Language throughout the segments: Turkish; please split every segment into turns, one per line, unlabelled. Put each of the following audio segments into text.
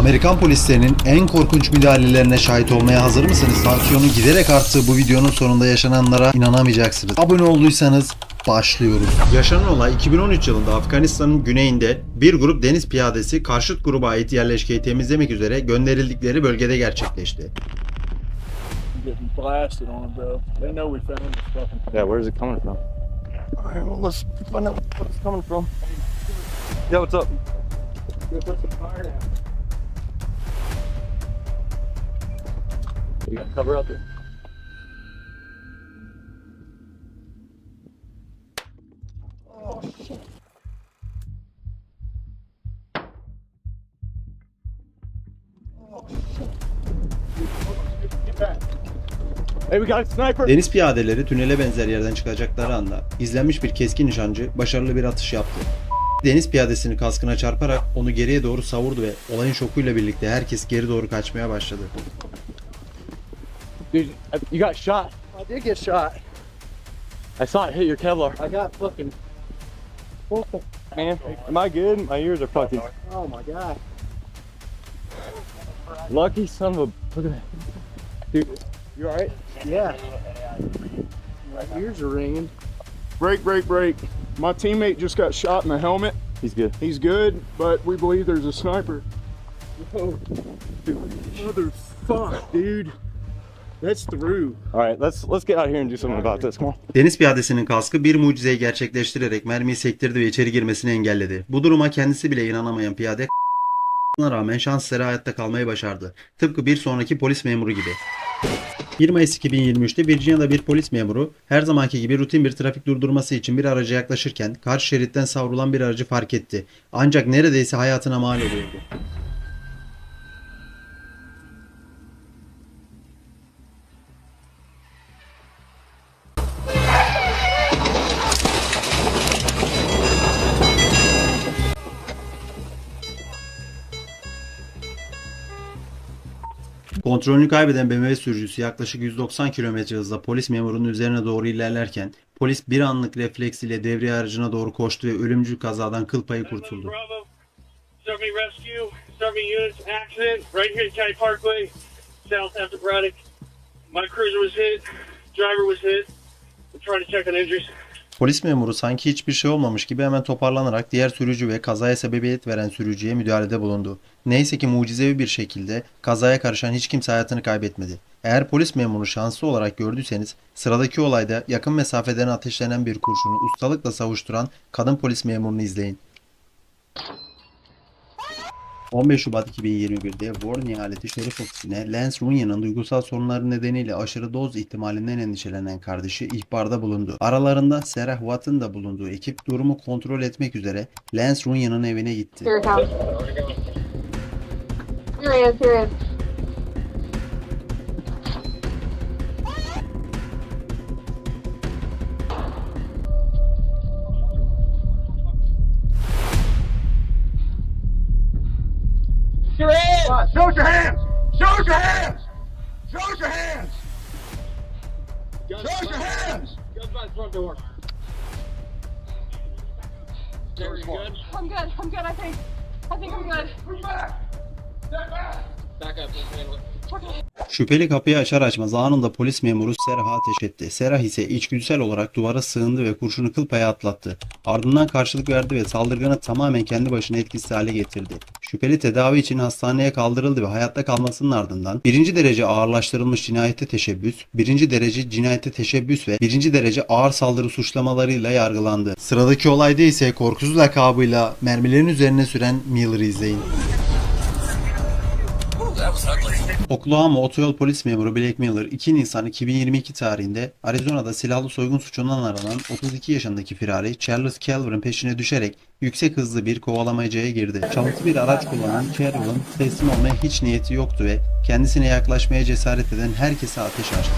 Amerikan polislerinin en korkunç müdahalelerine şahit olmaya hazır mısınız? Tansiyonun giderek arttığı bu videonun sonunda yaşananlara inanamayacaksınız. Abone olduysanız başlıyoruz. Yaşanan olay 2013 yılında Afganistan'ın güneyinde bir grup deniz piyadesi karşıt gruba ait yerleşkeyi temizlemek üzere gönderildikleri bölgede gerçekleşti.
Yeah, where's it coming from? Alright, well, let's find out where it's coming from. Yeah, what's up? You got cover out there?
Get back.
Hey, we got a sniper!
Deniz piyadeleri tünele benzer yerden çıkacakları anda izlenmiş bir keskin nişancı başarılı bir atış yaptı. Deniz piyadesini kaskına çarparak onu geriye doğru savurdu ve olayın şokuyla birlikte herkes geri doğru kaçmaya başladı.
Dude, uh, you got shot.
I did get shot.
I saw it hit your Kevlar.
I got fucking.
Man, am I good? My ears are fucking.
Oh my god.
Lucky son of a. Look at that. Dude, you alright?
Yeah. My ears are ringing.
Break, break, break. My teammate just got shot in the helmet.
He's good.
He's good, but we believe there's a sniper. Oh, dude, motherfuck, dude. That's through.
Alright, let's let's get out here and do something about this. Come on.
Deniz piyadesinin kaskı bir mucizeyi gerçekleştirerek mermiyi sektirdi ve içeri girmesini engelledi. Bu duruma kendisi bile inanamayan piyade Buna rağmen şans eseri hayatta kalmayı başardı. Tıpkı bir sonraki polis memuru gibi. 1 Mayıs 2023'te Virginia'da bir polis memuru her zamanki gibi rutin bir trafik durdurması için bir araca yaklaşırken karşı şeritten savrulan bir aracı fark etti. Ancak neredeyse hayatına mal oluyordu. Kontrolünü kaybeden BMW sürücüsü yaklaşık 190 km hızla polis memurunun üzerine doğru ilerlerken polis bir anlık refleksiyle devriye aracına doğru koştu ve ölümcül kazadan kıl payı kurtuldu.
My cruiser was hit, driver was hit. We're trying to check on injuries.
Polis memuru sanki hiçbir şey olmamış gibi hemen toparlanarak diğer sürücü ve kazaya sebebiyet veren sürücüye müdahalede bulundu. Neyse ki mucizevi bir şekilde kazaya karışan hiç kimse hayatını kaybetmedi. Eğer polis memuru şanslı olarak gördüyseniz sıradaki olayda yakın mesafeden ateşlenen bir kurşunu ustalıkla savuşturan kadın polis memurunu izleyin. 15 Şubat 2021'de Warren eyaleti şerif ofisine Lance Runya'nın duygusal sorunları nedeniyle aşırı doz ihtimalinden endişelenen kardeşi ihbarda bulundu. Aralarında Sarah Watt'ın da bulunduğu ekip durumu kontrol etmek üzere Lance Runya'nın evine gitti.
Here it comes. Here he is, here he is.
Şüpheli kapıyı açar açmaz anında polis memuru Serah'a ateş etti. Serah ise içgüdüsel olarak duvara sığındı ve kurşunu kıl paya atlattı. Ardından karşılık verdi ve saldırganı tamamen kendi başına etkisiz hale getirdi. Şüpheli tedavi için hastaneye kaldırıldı ve hayatta kalmasının ardından birinci derece ağırlaştırılmış cinayete teşebbüs, birinci derece cinayete teşebbüs ve birinci derece ağır saldırı suçlamalarıyla yargılandı. Sıradaki olayda ise korkusuz lakabıyla mermilerin üzerine süren Miller'ı izleyin. Oklahoma Otoyol Polis Memuru Blake Miller 2 Nisan 2022 tarihinde Arizona'da silahlı soygun suçundan aranan 32 yaşındaki firari Charles Calver'ın peşine düşerek yüksek hızlı bir kovalamacaya girdi. Çalıntı bir araç kullanan Calver'ın teslim olmaya hiç niyeti yoktu ve kendisine yaklaşmaya cesaret eden herkese ateş açtı.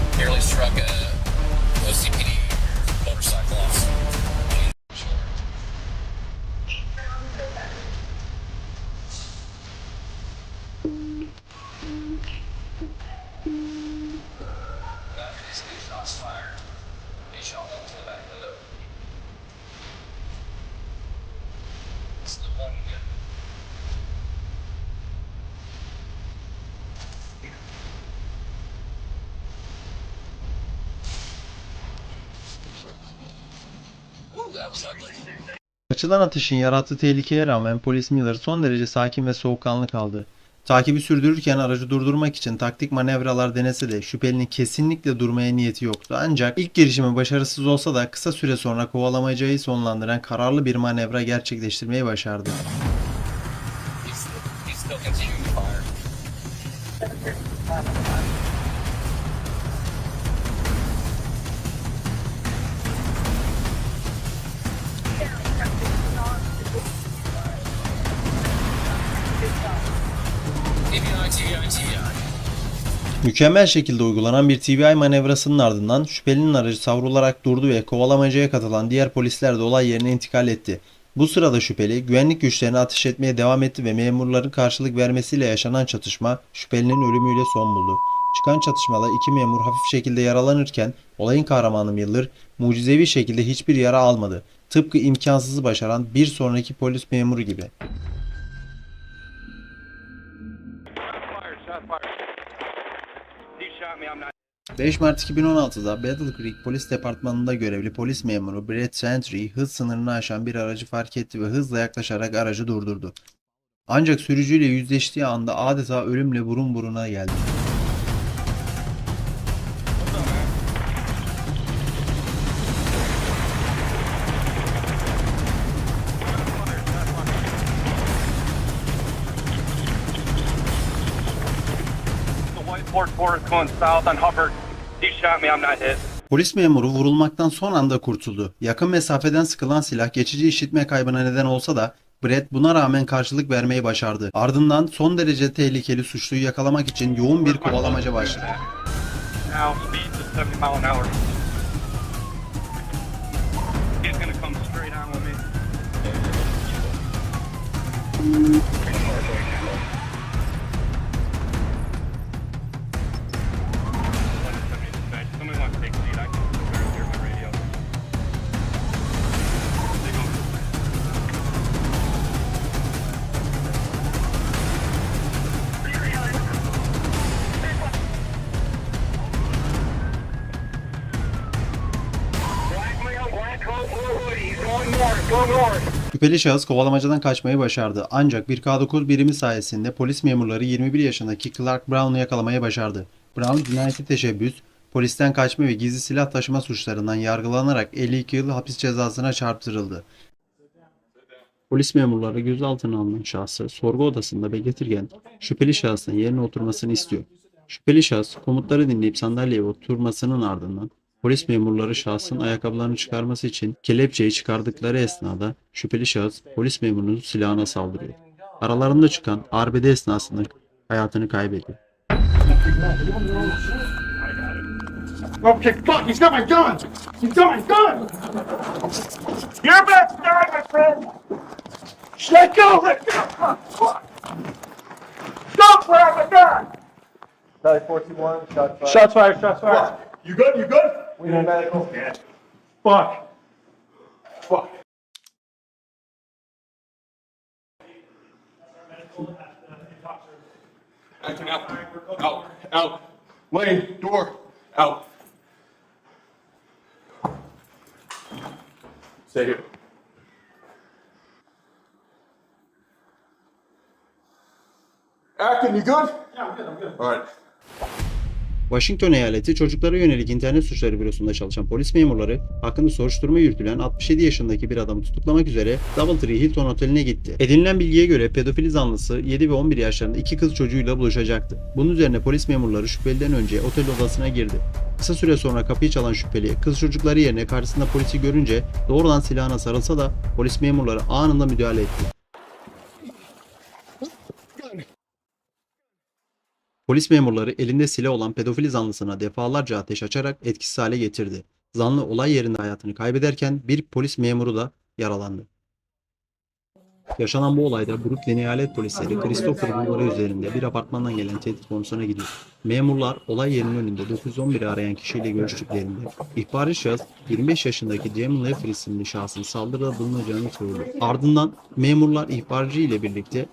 Açılan ateşin yarattığı tehlikeye rağmen polis Miller son derece sakin ve soğukkanlı kaldı. Takibi sürdürürken aracı durdurmak için taktik manevralar denese de şüphelinin kesinlikle durmaya niyeti yoktu. Ancak ilk girişimi başarısız olsa da kısa süre sonra kovalamacayı sonlandıran kararlı bir manevra gerçekleştirmeyi başardı. Mükemmel şekilde uygulanan bir TBI manevrasının ardından şüphelinin aracı savrularak durdu ve kovalamacaya katılan diğer polisler de olay yerine intikal etti. Bu sırada şüpheli güvenlik güçlerine ateş etmeye devam etti ve memurların karşılık vermesiyle yaşanan çatışma şüphelinin ölümüyle son buldu. Çıkan çatışmada iki memur hafif şekilde yaralanırken olayın kahramanı Miller mucizevi şekilde hiçbir yara almadı. Tıpkı imkansızı başaran bir sonraki polis memuru gibi. 5 Mart 2016'da Battle Creek Polis Departmanı'nda görevli polis memuru Brett Sentry hız sınırını aşan bir aracı fark etti ve hızla yaklaşarak aracı durdurdu. Ancak sürücüyle yüzleştiği anda adeta ölümle burun buruna geldi. Polis memuru vurulmaktan son anda kurtuldu. Yakın mesafeden sıkılan silah geçici işitme kaybına neden olsa da Brett buna rağmen karşılık vermeyi başardı. Ardından son derece tehlikeli suçluyu yakalamak için yoğun bir kovalamaca başladı. Şüpheli şahıs kovalamacadan kaçmayı başardı. Ancak bir K9 birimi sayesinde polis memurları 21 yaşındaki Clark Brown'u yakalamayı başardı. Brown cinayeti teşebbüs, polisten kaçma ve gizli silah taşıma suçlarından yargılanarak 52 yıl hapis cezasına çarptırıldı. Polis memurları gözaltına alınan şahsı sorgu odasında bekletirken şüpheli şahsın yerine oturmasını istiyor. Şüpheli şahıs komutları dinleyip sandalyeye oturmasının ardından polis memurları şahsın ayakkabılarını çıkarması için kelepçeyi çıkardıkları esnada şüpheli şahıs polis memurunun silahına saldırıyor. Aralarında çıkan arbede esnasında hayatını kaybediyor.
Okay, fuck, he's got my gun! He's got my gun!
You're back, my friend.
Let go! Let go! Fuck! Don't grab my gun!
Charlie 421, shot fired.
Shots fired, shots fired. You good, you good?
We need medical.
Fuck. Fuck.
Acting out. Out. Out. Lane, door. Out. Stay here. Acting, you good? Yeah, I'm good, I'm good. All right.
Washington eyaleti çocuklara yönelik internet suçları bürosunda çalışan polis memurları hakkında soruşturma yürütülen 67 yaşındaki bir adamı tutuklamak üzere Doubletree Hilton Oteli'ne gitti. Edinilen bilgiye göre pedofili zanlısı 7 ve 11 yaşlarında iki kız çocuğuyla buluşacaktı. Bunun üzerine polis memurları şüpheliden önce otel odasına girdi. Kısa süre sonra kapıyı çalan şüpheli kız çocukları yerine karşısında polisi görünce doğrudan silahına sarılsa da polis memurları anında müdahale etti. Polis memurları elinde silah olan pedofili zanlısına defalarca ateş açarak etkisiz hale getirdi. Zanlı olay yerinde hayatını kaybederken bir polis memuru da yaralandı. Yaşanan bu olayda Brooklyn eyalet polisleri Christopher Bulvarı üzerinde bir apartmandan gelen tehdit konusuna gidiyor. Memurlar olay yerinin önünde 911'i arayan kişiyle görüştüklerinde ihbarı şahıs 25 yaşındaki Jamie Leffer isimli şahsın saldırıda bulunacağını söylüyor. Ardından memurlar ihbarcı ile birlikte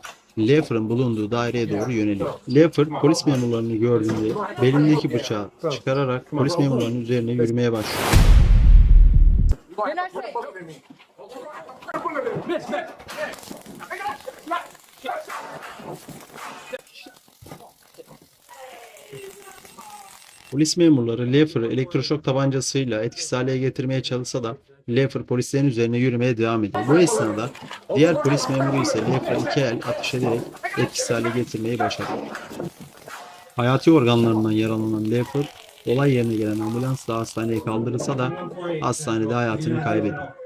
Leffer'ın bulunduğu daireye doğru yöneliyor. Leffer polis memurlarını gördüğünde belindeki bıçağı çıkararak polis memurlarının üzerine yürümeye başlıyor. Polis memurları Leffer'ı elektroşok tabancasıyla etkisiz hale getirmeye çalışsa da Leffer polislerin üzerine yürümeye devam ediyor. Bu esnada diğer polis memuru ise Leffer'ı iki el ateş ederek etkisiz hale getirmeyi başarıyor. Hayati organlarından yaralanan Leffer olay yerine gelen ambulansla hastaneye kaldırılsa da hastanede hayatını kaybediyor.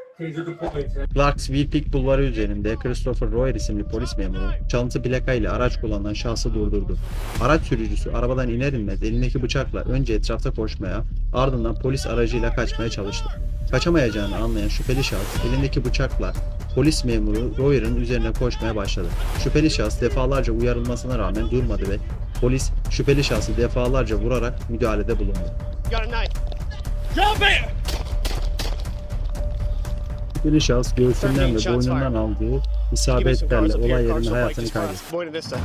Clarksville Peak Bulvarı üzerinde Christopher Royer isimli polis memuru çalıntı plakayla araç kullanan şahsı durdurdu. Araç sürücüsü arabadan iner inmez elindeki bıçakla önce etrafta koşmaya ardından polis aracıyla kaçmaya çalıştı. Kaçamayacağını anlayan şüpheli şahıs elindeki bıçakla polis memuru Royer'ın üzerine koşmaya başladı. Şüpheli şahıs defalarca uyarılmasına rağmen durmadı ve polis şüpheli şahsı defalarca vurarak müdahalede bulundu. Şüpheli şahıs göğsünden ve boynundan aldığı isabetlerle olay yerinde hayatını kaybetti.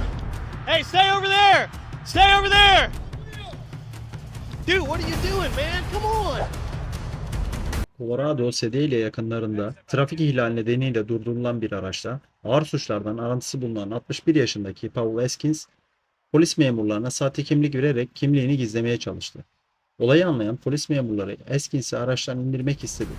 Hey, stay over there! Stay over there! Dude, what are you doing, man? Come on!
Colorado Sede ile yakınlarında trafik ihlali nedeniyle durdurulan bir araçta ağır suçlardan arantısı bulunan 61 yaşındaki Paul Eskins polis memurlarına sahte kimlik vererek kimliğini gizlemeye çalıştı. Olayı anlayan polis memurları Eskins'i araçtan indirmek istedi.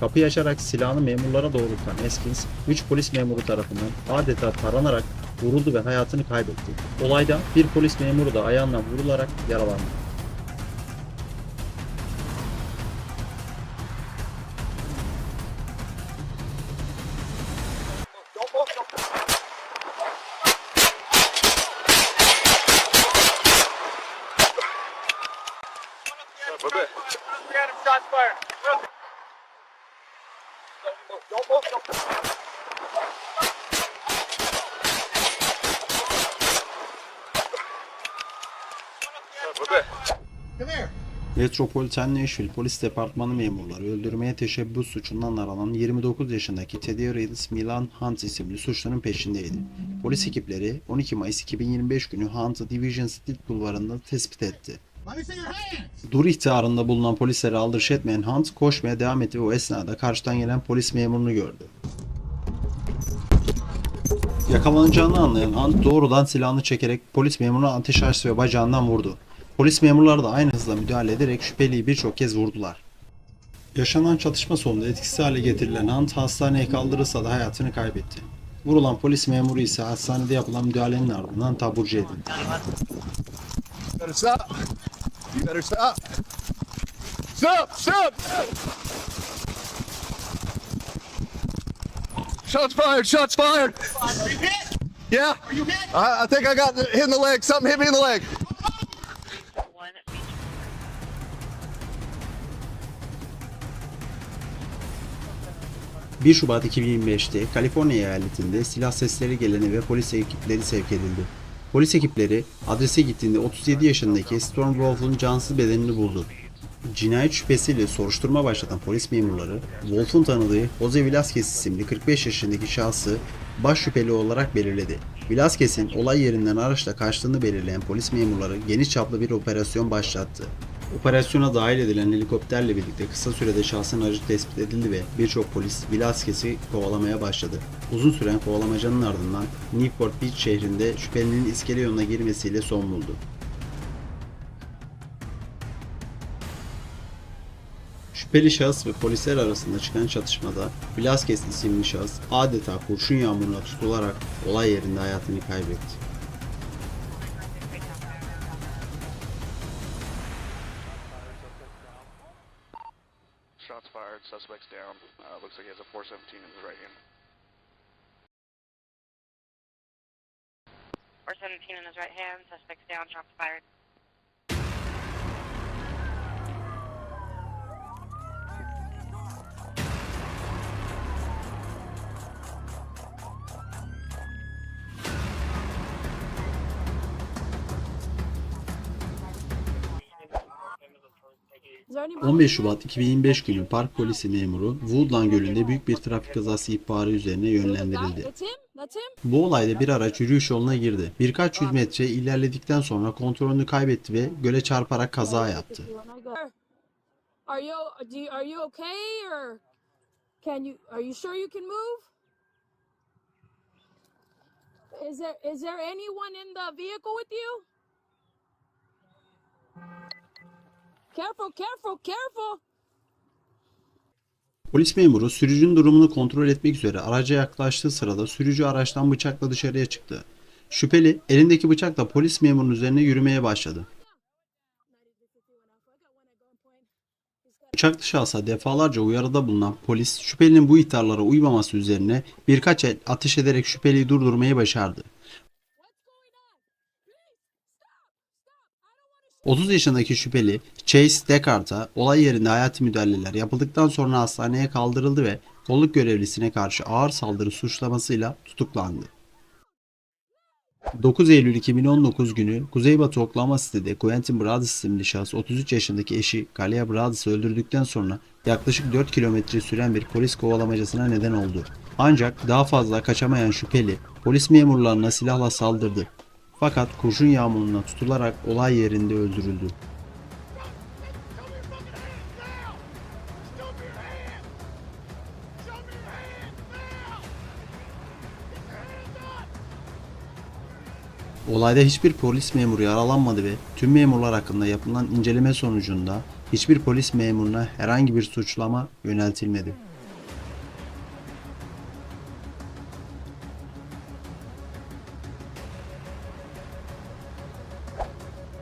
Kapıyı açarak silahını memurlara doğrultan Eskins, 3 polis memuru tarafından adeta taranarak vuruldu ve hayatını kaybetti. Olayda bir polis memuru da ayağından vurularak yaralandı. Metropolitan Nashville Polis Departmanı memurları öldürmeye teşebbüs suçundan aranan 29 yaşındaki Teddy Reeves Milan Hunt isimli suçlunun peşindeydi. Polis ekipleri 12 Mayıs 2025 günü Hunt'ı Division Street bulvarında tespit etti. Dur ihtarında bulunan polislere aldırış etmeyen Hunt koşmaya devam etti ve o esnada karşıdan gelen polis memurunu gördü. Yakalanacağını anlayan Hunt doğrudan silahını çekerek polis memuruna ateş açtı ve bacağından vurdu. Polis memurları da aynı hızla müdahale ederek şüpheliyi birçok kez vurdular. Yaşanan çatışma sonunda etkisiz hale getirilen Hunt hastaneye kaldırılsa da hayatını kaybetti. Vurulan polis memuru ise hastanede yapılan müdahalenin ardından taburcu edildi.
You better stop. Stop! Stop! Shots fired! Shots fired! Yeah. I, I think I got hit in the leg. Something hit me in the leg.
One
1 Şubat 2025'te Kaliforniya eyaletinde silah sesleri geleni ve polis ekipleri sevk edildi. Polis ekipleri adrese gittiğinde 37 yaşındaki Storm Wolf'un cansız bedenini buldu. Cinayet şüphesiyle soruşturma başlatan polis memurları, Wolf'un tanıdığı Jose Velasquez isimli 45 yaşındaki şahsı baş şüpheli olarak belirledi. Velasquez'in olay yerinden araçla kaçtığını belirleyen polis memurları geniş çaplı bir operasyon başlattı. Operasyona dahil edilen helikopterle birlikte kısa sürede şahsın aracı tespit edildi ve birçok polis Velasquez'i kovalamaya başladı. Uzun süren kovalamacanın ardından Newport Beach şehrinde şüphelinin iskele yoluna girmesiyle son buldu. Şüpheli şahıs ve polisler arasında çıkan çatışmada Velasquez isimli şahıs adeta kurşun yağmuruna tutularak olay yerinde hayatını kaybetti.
Shots fired, suspects down. Uh, looks like he has a 417 in his right hand.
or 17 in his right hand. Suspects down. Shots fired.
15 Şubat 2025 günü park polisi memuru Woodland Gölü'nde büyük bir trafik kazası ihbarı üzerine yönlendirildi. Bu olayda bir araç yürüyüş yoluna girdi. Birkaç yüz metre ilerledikten sonra kontrolünü kaybetti ve göle çarparak kaza yaptı.
Are you do you, are you okay or Can you? Are you sure you can move? Is there is there anyone in the vehicle with you? Careful, careful, careful.
Polis memuru sürücünün durumunu kontrol etmek üzere araca yaklaştığı sırada sürücü araçtan bıçakla dışarıya çıktı. Şüpheli elindeki bıçakla polis memurunun üzerine yürümeye başladı. Bıçaklı şahsa defalarca uyarıda bulunan polis şüphelinin bu ihtarlara uymaması üzerine birkaç el ateş ederek şüpheliyi durdurmayı başardı. 30 yaşındaki şüpheli Chase Descartes'a olay yerinde hayati müdahaleler yapıldıktan sonra hastaneye kaldırıldı ve kolluk görevlisine karşı ağır saldırı suçlamasıyla tutuklandı. 9 Eylül 2019 günü Kuzeybatı Oklahoma City'de Quentin Brothers isimli şahıs 33 yaşındaki eşi Kalia Brothers'ı öldürdükten sonra yaklaşık 4 kilometre süren bir polis kovalamacasına neden oldu. Ancak daha fazla kaçamayan şüpheli polis memurlarına silahla saldırdı. Fakat kurşun yağmuruna tutularak olay yerinde öldürüldü. Olayda hiçbir polis memuru yaralanmadı ve tüm memurlar hakkında yapılan inceleme sonucunda hiçbir polis memuruna herhangi bir suçlama yöneltilmedi.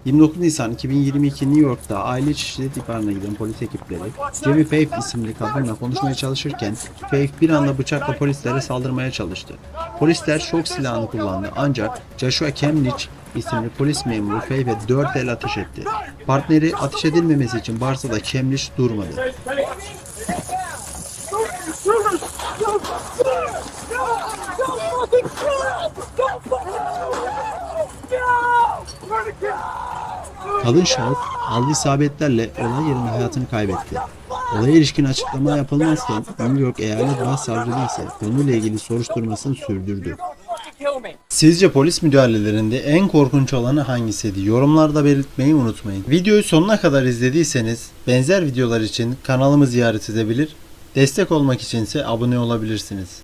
29 Nisan 2022 New York'ta aile içi şiddet ihbarına giden polis ekipleri Jamie Faith isimli kadınla konuşmaya çalışırken Faith bir anda bıçakla polislere saldırmaya çalıştı. Polisler şok silahını kullandı ancak Joshua Cambridge isimli polis memuru Faith'e 4 el ateş etti. Partneri ateş edilmemesi için bağırsa da Cambridge durmadı. Kadın şahıs aldığı isabetlerle olay yerinde hayatını kaybetti. Olaya ilişkin açıklama yapılmazken New York Eyalet Başsavcılığı ise konuyla ilgili soruşturmasını sürdürdü. Sizce polis müdahalelerinde en korkunç olanı hangisiydi? Yorumlarda belirtmeyi unutmayın. Videoyu sonuna kadar izlediyseniz benzer videolar için kanalımı ziyaret edebilir, destek olmak için ise abone olabilirsiniz.